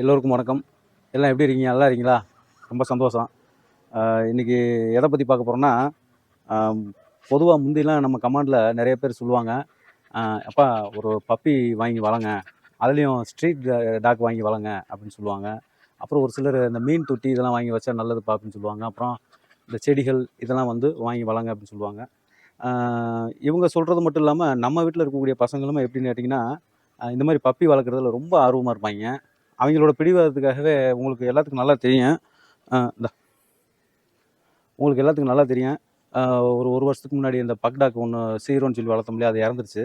எல்லோருக்கும் வணக்கம். எல்லாம் எப்படி இருக்கீங்க? நல்லா இருக்கீங்களா? ரொம்ப சந்தோஷம். இன்றைக்கி இன்னைக்கு எதை பற்றி பார்க்க போகிறோன்னா பொதுவாக முந்திலாம் நம்ம கமாண்டில் நிறைய பேர் சொல்லுவாங்க. அப்பா ஒரு பப்பி வாங்கி வளங்க. அதுலேயும் ஸ்ட்ரீட் டாக் வாங்கி வளங்க அப்படின்னு சொல்லுவாங்க. அப்புறம் ஒரு சிலர் இந்த மீன் தொட்டி இதெல்லாம் வாங்கி வச்சா நல்லதுப்பா அப்படின்னு சொல்லுவாங்க. அப்புறம் இந்த செடிகள் இதெல்லாம் வந்து வாங்கி வளங்க அப்படின்னு சொல்லுவாங்க. இவங்க சொல்கிறது மட்டும் இல்லாமல் நம்ம வீட்டில் இருக்கக்கூடிய பசங்களுமே எப்படின்னு கேட்டிங்கன்னா இந்த மாதிரி பப்பி வளர்க்குறதுல ரொம்ப ஆர்வமாக இருப்பாங்க. அவங்களோட பிடிவாதத்துக்காகவே உங்களுக்கு எல்லாத்துக்கும் நல்லா தெரியும். இந்த. உங்களுக்கு எல்லாத்துக்கும் நல்லா தெரியும். ஒரு ஒரு வருஷத்துக்கு முன்னாடி இந்த பக்டாக்கு ஒன்று சீரோன்னு சொல்லி வளர்த்த இல்லையா அது இறந்துருச்சு.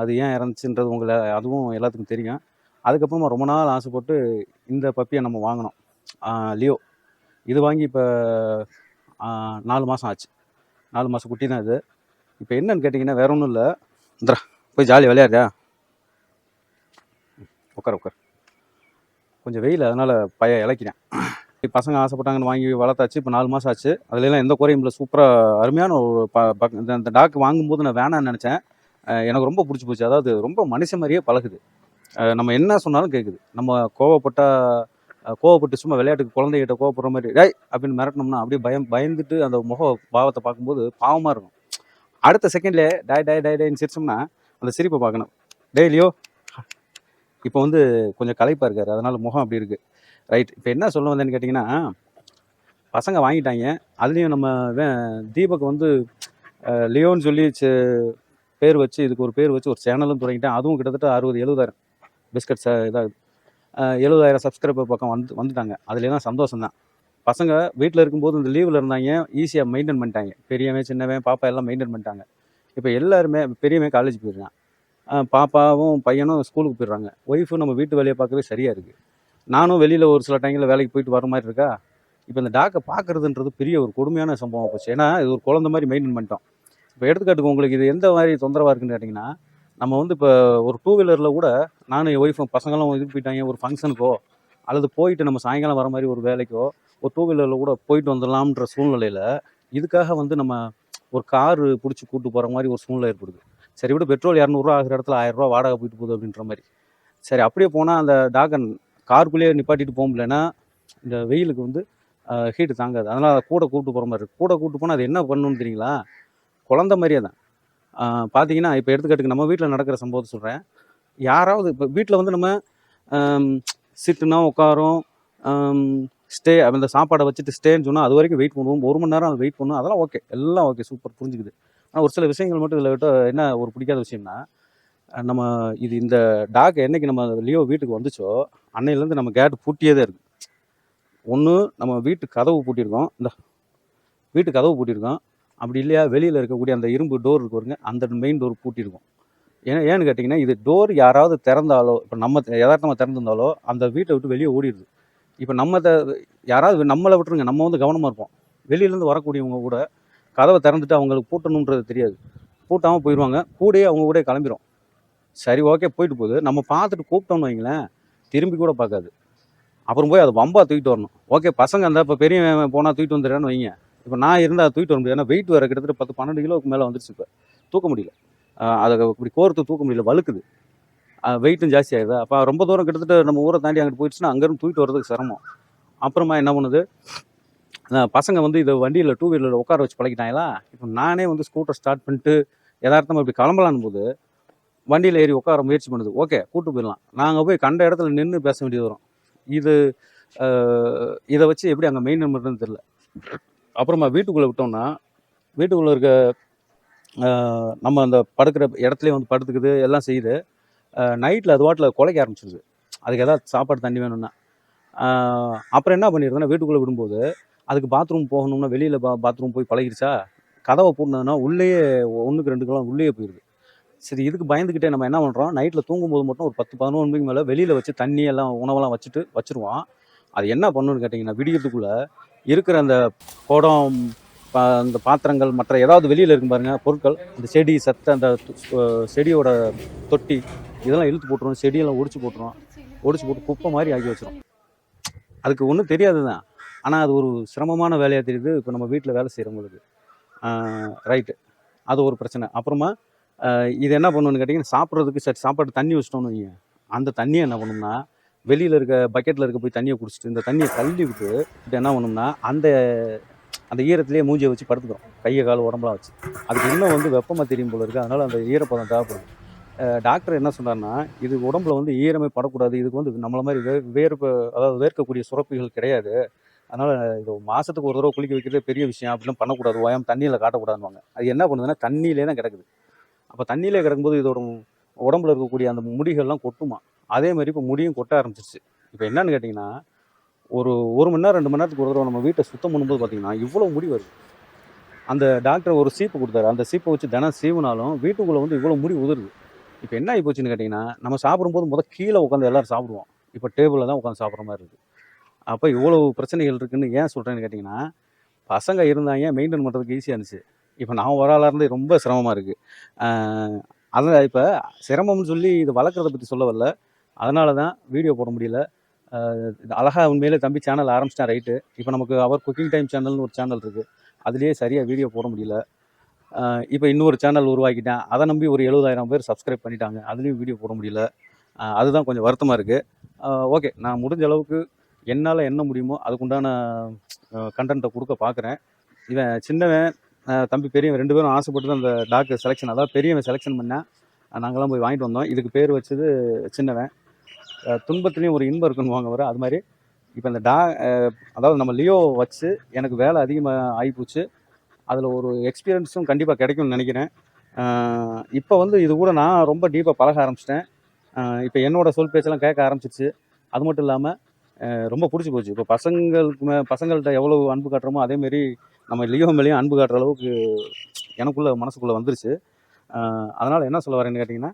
அது ஏன் இறந்துச்சுன்றது உங்களை அதுவும் எல்லாத்துக்கும் தெரியும். அதுக்கப்புறமா ரொம்ப நாள் ஆசைப்பட்டு இந்த பப்பியை நம்ம வாங்கினோம். லியோ. இது வாங்கி இப்போ நாலு மாதம் ஆச்சு. நாலு மாதம் குட்டி தான் இது. இப்போ என்னன்னு கேட்டிங்கன்னா வேற ஒன்றும் இல்லை. இந்தா போய் ஜாலி விளையாடுறியா? உட்கார் உட்கார். கொஞ்சம் வெயில் அதனால் பய இழைக்கிறேன். பசங்க ஆசைப்பட்டாங்கன்னு வாங்கி வளர்த்தாச்சு இப்போ நாலு மாதம் ஆச்சு. அதுலலாம் எந்த குறையும் இல்லை. சூப்பராக அருமையான ஒரு ப இந்த இந்த டாக் வாங்கும்போது நான் வேணாம்னு நினச்சேன். எனக்கு ரொம்ப பிடிச்சி போச்சு. அதாவது ரொம்ப மனுஷன் மாதிரியே பழகுது. நம்ம என்ன சொன்னாலும் கேட்குது நம்ம கோவப்பட்டா கோவப்பட்டு சும்மா விளையாட்டுக்கு குழந்தைகிட்ட கோவப்படுற மாதிரி டேய்! அப்படின்னு மிரட்டினோம்னா அப்படியே பயம் பயந்துட்டு அந்த முக பாவத்தை பார்க்கும்போது பாவமாக இருக்கும். அடுத்த செகண்ட்லேயே டாய் டாய் டாய் டாய்னு சிரிச்சோம்னா அந்த சிரிப்பை பார்க்கணும். டெய்லியோ இப்போ வந்து கொஞ்சம் களைப்பாக இருக்காரு. அதனால் முகம் அப்படி இருக்குது ரைட் இப்போ என்ன சொல்ல வந்தேன்னு கேட்டிங்கன்னா பசங்க வாங்கிட்டாங்க. அதுலேயும் நம்ம வே- தீபக் வந்து லியோன்னு சொல்லி சே- பேர் வச்சு இதுக்கு ஒரு பேர் வச்சு ஒரு சேனலும் தொடங்கிட்டேன். அதுவும் கிட்டத்தட்ட அறுபது எழுபதாயிரம் பிஸ்கட் இதாகுது எழுபதாயிரம் சப்ஸ்கிரைபர் பக்கம் வந்து வந்துட்டாங்க. அதுலேயும் சந்தோஷம் தான் பசங்க வீட்டில் இருக்கும்போது இந்த லீவில் இருந்தாங்க. ஈஸியாக மெயின்டைன் பண்ணிட்டாங்க. பெரியவன் சின்னவன் பாப்பா எல்லாம் மெயின்டைன் பண்ணிட்டாங்க. இப்போ எல்லாருமே பெரியவன் காலேஜ் போயிடுறான். பாப்பாவும் பையனும் ஸ்கூலுக்கு போயிடுறாங்க. ஒய்ஃபும் நம்ம வீட்டு வேலையை பார்க்கவே சரியாக இருக்குது நானும் வெளியில் ஒரு சில டைமில் வேலைக்கு போயிட்டு வர மாதிரி இருக்கா? இப்போ இந்த டாக்கை பார்க்குறதுன்றது பெரிய ஒரு கொடுமையான சம்பவம் போச்சு. ஏன்னா இது ஒரு குழந்த மாதிரி மெயின்டைன் பண்ணிட்டோம். இப்போ எடுத்துக்காட்டுக்கு உங்களுக்கு இது எந்த மாதிரி தொந்தரவாக இருக்குன்னு கேட்டிங்கன்னா நம்ம வந்து இப்போ ஒரு டூ வீலரில் கூட நானும் என் ஒய்ஃபும் பசங்களும் இதுக்கு போயிட்டாங்க. ஒரு ஃபங்க்ஷனுக்கோ அல்லது போயிட்டு நம்ம சாயங்காலம் வர மாதிரி ஒரு வேலைக்கோ ஒரு டூ வீலரில் கூட போயிட்டு வந்துடலாம்ன்ற சூழ்நிலையில் இதுக்காக வந்து நம்ம ஒரு காரு பிடிச்சி கூட்டு போகிற மாதிரி ஒரு சூழ்நிலை ஏற்படுது. சரி விட பெட்ரோல் இரநூறுவா ஆகிற இடத்துல ஆயிரம் வாடகை போயிட்டு போகுது அப்படின்ற மாதிரி. சரி அப்படியே போனால் அந்த டாகன் காருக்குள்ளேயே நிப்பாட்டிட்டு போக முடியலன்னா இந்த வெயிலுக்கு வந்து ஹீட்டு தாங்காது. அதனால் அதை கூட கூப்பிட்டு போகிற மாதிரி இருக்குது கூட கூப்பிட்டு போனால் அது என்ன பண்ணணும்னு தெரியுங்களா? குழந்த மாதிரியே தான். பார்த்தீங்கன்னா இப்போ எடுத்துக்காட்டுக்கு நம்ம வீட்டில் நடக்கிற சம்பவத்தை சொல்கிறேன் யாராவது இப்போ வீட்டில் வந்து நம்ம சிட்டுனா உட்காரோம் ஸ்டே அந்த சாப்பாடை வச்சுட்டு ஸ்டேன்னு சொன்னால் அது வரைக்கும் வெயிட் பண்ணுவோம். ஒரு மணி நேரம் அது வெயிட் பண்ணுவோம். அதெல்லாம் ஓகே எல்லாம் ஓகே சூப்பர் புரிஞ்சுக்குது. ஆனால் ஒரு சில விஷயங்கள் மட்டும் இதில் விட்டு என்ன ஒரு பிடிக்காத விஷயம்னா நம்ம இது இந்த டாக் என்னைக்கு நம்ம லியோ வீட்டுக்கு வந்துச்சோ அன்னையிலேருந்து நம்ம கேட்டு பூட்டியே தான் இருக்குது ஒன்று நம்ம வீட்டு கதவு பூட்டியிருக்கோம். இந்த வீட்டு கதவு பூட்டியிருக்கோம். அப்படி இல்லையா? வெளியில் இருக்கக்கூடிய அந்த இரும்பு டோர் இருக்கு பாருங்க அந்த மெயின் டோர் பூட்டியிருக்கோம். ஏன் ஏன்னு கேட்டிங்கன்னா இது டோர் யாராவது திறந்தாலோ இப்போ நம்ம எதார்த்தமாக திறந்திருந்தாலோ அந்த வீட்டை விட்டு வெளியே ஓடிடுது. இப்போ நம்ம த யாராவது நம்மளை விட்டுருங்க நம்ம வந்து கவனமாக இருப்போம். வெளியிலேருந்து வரக்கூடியவங்க கூட கதவை திறந்துட்டு அவங்களுக்கு பூட்டணுன்றது தெரியாது. பூட்டாமல் போயிடுவாங்க கூடயே அவங்க கூட கிளம்பிடும் சரி ஓகே போயிட்டு போகுது. நம்ம பார்த்துட்டு கூப்பிட்டோம்னு வைங்களேன் திரும்பி கூட பார்க்காது. அப்புறம் போய் அதை வம்பா தூக்கிட்டு வரணும். ஓகே பசங்க அந்த இப்போ பெரியவன் போனால் தூக்கிட்டு வந்துடுறான்னு வைங்க. இப்போ நான் இருந்தால் தூக்கிட்டு வர முடியாது. ஏன்னா வெயிட் வேறு கிட்டத்தட்ட பத்து பன்னெண்டு கிலோவுக்கு மேலே வந்துருச்சு இப்போ. தூக்க முடியல. அதை இப்படி கோர்த்து தூக்க முடியல. வழுக்குது. வெயிட்டும் ஜாஸ்தி ஆகுது அப்போ ரொம்ப தூரம் கிட்டத்தட்ட நம்ம ஊரை தாண்டி அங்கிட்டு போயிடுச்சுன்னா அங்கேருந்து தூக்கிட்டு வரதுக்கு சிரமம். அப்புறமா என்ன பண்ணுது? பசங்க வந்து இதை வண்டியில் டூ வீலரில் உட்கார வச்சு பழகிட்டாங்களா? இப்போ நானே வந்து ஸ்கூட்டர் ஸ்டார்ட் பண்ணிட்டு யதார்த்தமாக இப்படி கிளம்பலான் போது வண்டியில் ஏறி உட்கார முயற்சி பண்ணுது. ஓகே கூட்டு போயிடலாம். நாங்கள் போய் கண்ட இடத்துல நின்று பேச வேண்டியது வரும். இது இதை வச்சு எப்படி அங்கே மெயின் பண்ணுறதுன்னு தெரில அப்புறமா வீட்டுக்குள்ளே விட்டோம்னா வீட்டுக்குள்ளே இருக்க நம்ம அந்த படுக்கிற இடத்துலயே வந்து படுத்துக்குது எல்லாம் செய்யுது. நைட்டில் அது வாட்டில் குலைக்க ஆரம்பிச்சிருது. அதுக்கு ஏதாவது சாப்பாடு தண்ணி வேணும்னா. அப்புறம் என்ன பண்ணிடுதுன்னா வீட்டுக்குள்ளே விடும்போது அதுக்கு பாத்ரூம் போகணும்னா வெளியில் பா பாத்ரூம் போய் பழகிருச்சா? கதவை பூட்டினதுன்னா உள்ளேயே ஒன்றுக்கு ரெண்டு கிலோ உள்ளேயே போயிடுது சரி இதுக்கு பயந்துக்கிட்டே நம்ம என்ன பண்ணுறோம் நைட்டில் தூங்கும்போது மட்டும் ஒரு பத்து பதினொன்று மணிக்கு மேலே வெளியில் வச்சு தண்ணி எல்லாம் உணவெல்லாம் வச்சுட்டு வச்சுருவோம். அது என்ன பண்ணணும்னு கேட்டிங்கன்னா விடியறதுக்குள்ளே இருக்கிற அந்த குடம் பா அந்த பாத்திரங்கள் மற்ற ஏதாவது வெளியில் இருக்கும் பாருங்கள் பொருட்கள் அந்த செடி சத்த அந்த செடியோட தொட்டி இதெல்லாம் இழுத்து போட்டுரும் செடியெல்லாம் ஒடிச்சு போட்டுரும் ஒடிச்சு போட்டு குப்பை மாதிரி ஆக்கி வச்சிடும் அதுக்கு ஒன்றும் தெரியாது தான் ஆனால் அது ஒரு சிரமமான வேலையாக தெரியுது. இப்போ நம்ம வீட்டில் வேலை செய்கிறவங்களுக்கு ரைட்டு அது ஒரு பிரச்சனை. அப்புறமா இது என்ன பண்ணணும்னு கேட்டிங்கன்னா சாப்பிட்றதுக்கு சரி சாப்பாடு தண்ணி வச்சிட்டோம்னு வைங்க. அந்த தண்ணியை என்ன பண்ணணும்னா வெளியில் இருக்க பக்கெட்டில் இருக்க போய் தண்ணியை குடிச்சிட்டு இந்த தண்ணியை தள்ளி விட்டு இது என்ன பண்ணணும்னா அந்த அந்த ஈரத்திலேயே மூஞ்சியை வச்சு படுத்துக்கிறோம். கையை கால் உடம்புலாம் வச்சு. அதுக்கு இன்னும் வந்து வெப்பமாக தெரியும் போல இருக்குது அதனால் அந்த ஈரப்பதம் தேவைப்படுது. டாக்டர் என்ன சொன்னார்னா இது உடம்புல வந்து ஈரமே படக்கூடாது. இதுக்கு வந்து நம்மள மாதிரி வே வேர்ப்பு அதாவது வேர்க்கக்கூடிய சுரப்பிகள் கிடையாது. அதனால் இது மாதத்துக்கு ஒரு தடவை குளிக்க வைக்கிறதே பெரிய விஷயம். அப்படிலாம் பண்ணக்கூடாது. ஓயம் தண்ணியில் காட்டக்கூடாதுவாங்க அது என்ன பண்ணுதுன்னா தண்ணியிலே தான் கிடக்குது. அப்போ தண்ணியிலே கிடக்கும்போது இதோட உடம்புல இருக்கக்கூடிய அந்த முடிகள்லாம் கொட்டுமா? அதே மாதிரி இப்போ முடியும் கொட்ட ஆரம்பிச்சிருச்சு. இப்போ என்னன்னு கேட்டிங்கன்னா ஒரு ஒரு மணி நேரம் ரெண்டு மணி நேரத்துக்கு ஒரு தடவை நம்ம வீட்டை சுத்தம் பண்ணும்போது பார்த்திங்கன்னா இவ்வளோ முடி வருது. அந்த டாக்டர் ஒரு சீப்பு கொடுத்தாரு. அந்த சீப்பை வச்சு தினம் சீவுனாலும் வீட்டுக்குள்ளே வந்து இவ்வளோ முடி உதிருது. இப்போ என்ன ஆகி போச்சுன்னு கேட்டிங்கன்னா நம்ம சாப்பிடும்போது முதல் கீழே உட்காந்து எல்லாரும் சாப்பிடுவோம். இப்போ டேபிளில் தான் உட்காந்து சாப்பிட்ற மாதிரி இருக்குது அப்போ இவ்வளோ பிரச்சனைகள் இருக்குன்னு ஏன் சொல்கிறேன்னு கேட்டிங்கன்னா பசங்க இருந்தாங்க மெயின்டைன் பண்ணுறதுக்கு ஈஸியாக இருந்துச்சு. இப்போ நான் ஒரு ஆளாக இருந்து ரொம்ப சிரமமாக இருக்குது அதில் இப்போ சிரமம்னு சொல்லி இது வளர்க்குறத பற்றி சொல்ல வரல. அதனால தான் வீடியோ போட முடியல. அழகாக அழகா உண்மையிலே தம்பி சேனல் ஆரம்பிச்சிட்டேன் ரைட்டு இப்போ நமக்கு அவர் குக்கிங் டைம் சேனல்னு ஒரு சேனல் இருக்குது அதுலேயே சரியாக வீடியோ போட முடியல. இப்போ இன்னொரு சேனல் உருவாக்கிட்டேன். அதை நம்பி ஒரு எழுபதாயிரம் பேர் சப்ஸ்கிரைப் பண்ணிட்டாங்க. அதுலேயும் வீடியோ போட முடியல. அதுதான் கொஞ்சம் வருத்தமாக இருக்குது ஓகே நான் முடிஞ்ச அளவுக்கு என்னால் என்ன முடியுமோ அதுக்குண்டான கண்டென்ட்டை கொடுக்க பார்க்குறேன் இவன் சின்னவன் தம்பி பெரியவன் ரெண்டு பேரும் ஆசைப்பட்டு தான் அந்த டாக்கு செலெக்ஷன் அதாவது பெரியவன் செலெக்ஷன் பண்ணேன். நாங்களாம் போய் வாங்கிட்டு வந்தோம். இதுக்கு பேர் வச்சது சின்னவன். துன்பத்துலேயும் ஒரு இன்பம் இருக்குன்னு வாங்க வர அது மாதிரி. இப்போ இந்த டா அதாவது நம்ம லியோ வச்சு எனக்கு வேலை அதிகமாக ஆகிப்போச்சு அதில் ஒரு எக்ஸ்பீரியன்ஸும் கண்டிப்பாக கிடைக்கும்னு நினைக்கிறேன். இப்போ வந்து இது கூட நான் ரொம்ப டீப்பாக பழக ஆரம்பிச்சிட்டேன். இப்போ என்னோடய சொல் பேச்செல்லாம் கேட்க ஆரம்பிச்சிச்சு அது மட்டும் இல்லாமல் ரொம்ப பிடிச்சி போச்சு. இப்போ பசங்களுக்கு மே பசங்கள்கிட்ட எவ்வளோ அன்பு காட்டுறோமோ அதேமாரி நம்ம லியோ மேலேயும் அன்பு காட்டுற அளவுக்கு எனக்குள்ளே மனசுக்குள்ளே வந்துருச்சு. அதனால் என்ன சொல்ல வரேன்னு கேட்டிங்கன்னா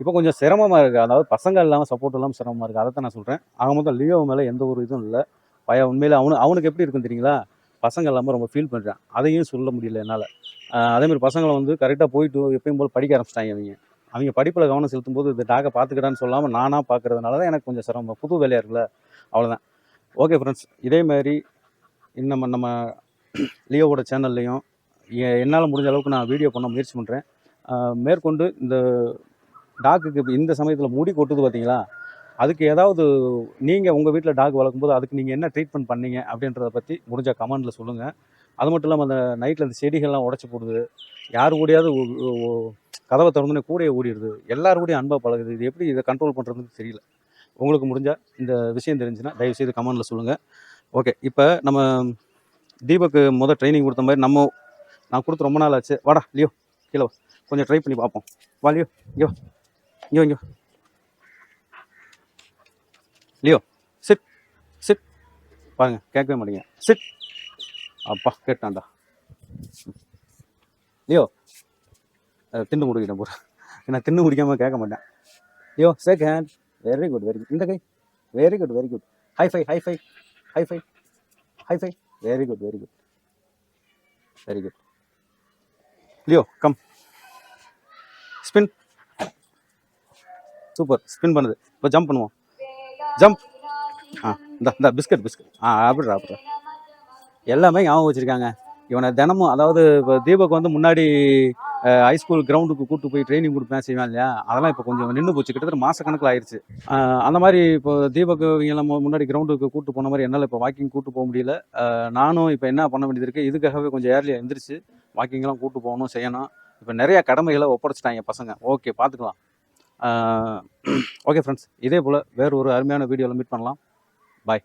இப்போ கொஞ்சம் சிரமமாக இருக்குது அதாவது பசங்க இல்லாமல் சப்போர்ட் இல்லாமல் சிரமமாக இருக்குது அதை தான் நான் சொல்கிறேன் ஆக மொத்தம் லியோ மேலே எந்த ஒரு இதுவும் இல்லை. பய உண்மையில் அவனு அவனுக்கு எப்படி இருக்குன்னு தெரியுங்களா? பசங்க இல்லாமல் ரொம்ப ஃபீல் பண்ணுறேன் அதையும் சொல்ல முடியல என்னால். அதேமாதிரி பசங்களை வந்து கரெக்டாக போயிட்டு எப்பயும் போல் படிக்க ஆரம்பிச்சிட்டாங்க அவங்க அவங்க படிப்பில் கவனம் செலுத்தும் போது இந்த டாக்கை பார்த்துக்கிட்டான்னு சொல்லாமல் நானாக பார்க்கறதுனால தான் எனக்கு கொஞ்சம் சிரமம். புது வேலையாக இருக்குல்ல? அவ்வளோதான் ஓகே ஃப்ரெண்ட்ஸ் இதே மாதிரி இன்னும் நம்ம லியோவோட சேனல்லையும் என்னால் முடிஞ்ச அளவுக்கு நான் வீடியோ பண்ண முயற்சி பண்ணுறேன் மேற்கொண்டு இந்த டாக்குக்கு இந்த சமயத்தில் முடி கொட்டுது பார்த்தீங்களா அதுக்கு ஏதாவது நீங்கள் உங்கள் வீட்டில் டாக் வளர்க்கும்போது அதுக்கு நீங்கள் என்ன ட்ரீட்மெண்ட் பண்ணீங்க அப்படின்றத பற்றி முடிஞ்ச கமெண்டில் சொல்லுங்கள் அது மட்டும் இல்லாமல் அந்த நைட்டில் அந்த செடிகள்லாம் உடச்சி போடுது. யார் கூடயாவது கதவை திறந்தோடனே கூடையே ஓடிடுது எல்லாரும் கூடயும் அன்பாக பழகுது. இது எப்படி இதை கண்ட்ரோல் பண்ணுறதுன்னு தெரியல. உங்களுக்கு முடிஞ்சால் இந்த விஷயம் தெரிஞ்சுன்னா தயவுசெய்து கமெண்டில் சொல்லுங்கள் ஓகே இப்போ நம்ம தீபக்கு முதல் ட்ரைனிங் கொடுத்த மாதிரி நம்ம நான் கொடுத்து ரொம்ப நாள் ஆச்சு. வாடா லியோ கீழே கொஞ்சம் ட்ரை பண்ணி பார்ப்போம். வா லியோ இங்கே வா. இங்கே இங்கே லியோ சிட் சிட் பாருங்கள் கேட்கவே மாட்டீங்க. சிட் அப்பா கேட்டான்டா. லியோ திண்டு தின்னு முடிக்கிட்டேன் பூரா நான் தின்னு முடிக்காமல் கேட்க மாட்டேன். Leo second very good very good இந்த கை. Very good very good high five high five high five high five very good very good very good Leo come spin super spin பண்ணுது. இப்போ ஜம்ப் பண்ணுவோம். ஜம்ப் ஆ இந்த இந்த biscuit biscuit ஆ அப்படிடா அப்படிடா எல்லாமே ஞாபகம் வச்சுருக்காங்க. இவனை தினமும் அதாவது இப்போ தீபக் வந்து முன்னாடி ஹைஸ்கூல் கிரவுண்டுக்கு கூட்டு போய் ட்ரைனிங் கொடுப்பேன் செய்வேன் இல்லையா? அதெல்லாம் இப்போ கொஞ்சம் நின்று போச்சு. கிட்டத்தட்ட மாசக்கணக்கில் ஆயிடுச்சு அந்த மாதிரி இப்போ தீபக் இவங்கெல்லாம் முன்னாடி கிரவுண்டுக்கு கூட்டு போன மாதிரி என்னால் இப்போ வாக்கிங் கூப்பிட்டு போக முடியல. நானும் இப்போ என்ன பண்ண வேண்டியது இருக்குது இதுக்காகவே கொஞ்சம் ஏர்லியாக எந்திரிச்சு வாக்கிங்லாம் கூப்பிட்டு போகணும் செய்யணும். இப்போ நிறையா கடமைகளை ஒப்படைச்சிட்டாங்க பசங்க. ஓகே பார்த்துக்கலாம் ஓகே ஃப்ரெண்ட்ஸ் இதே போல் வேறு ஒரு அருமையான வீடியோவில் மீட் பண்ணலாம். பாய்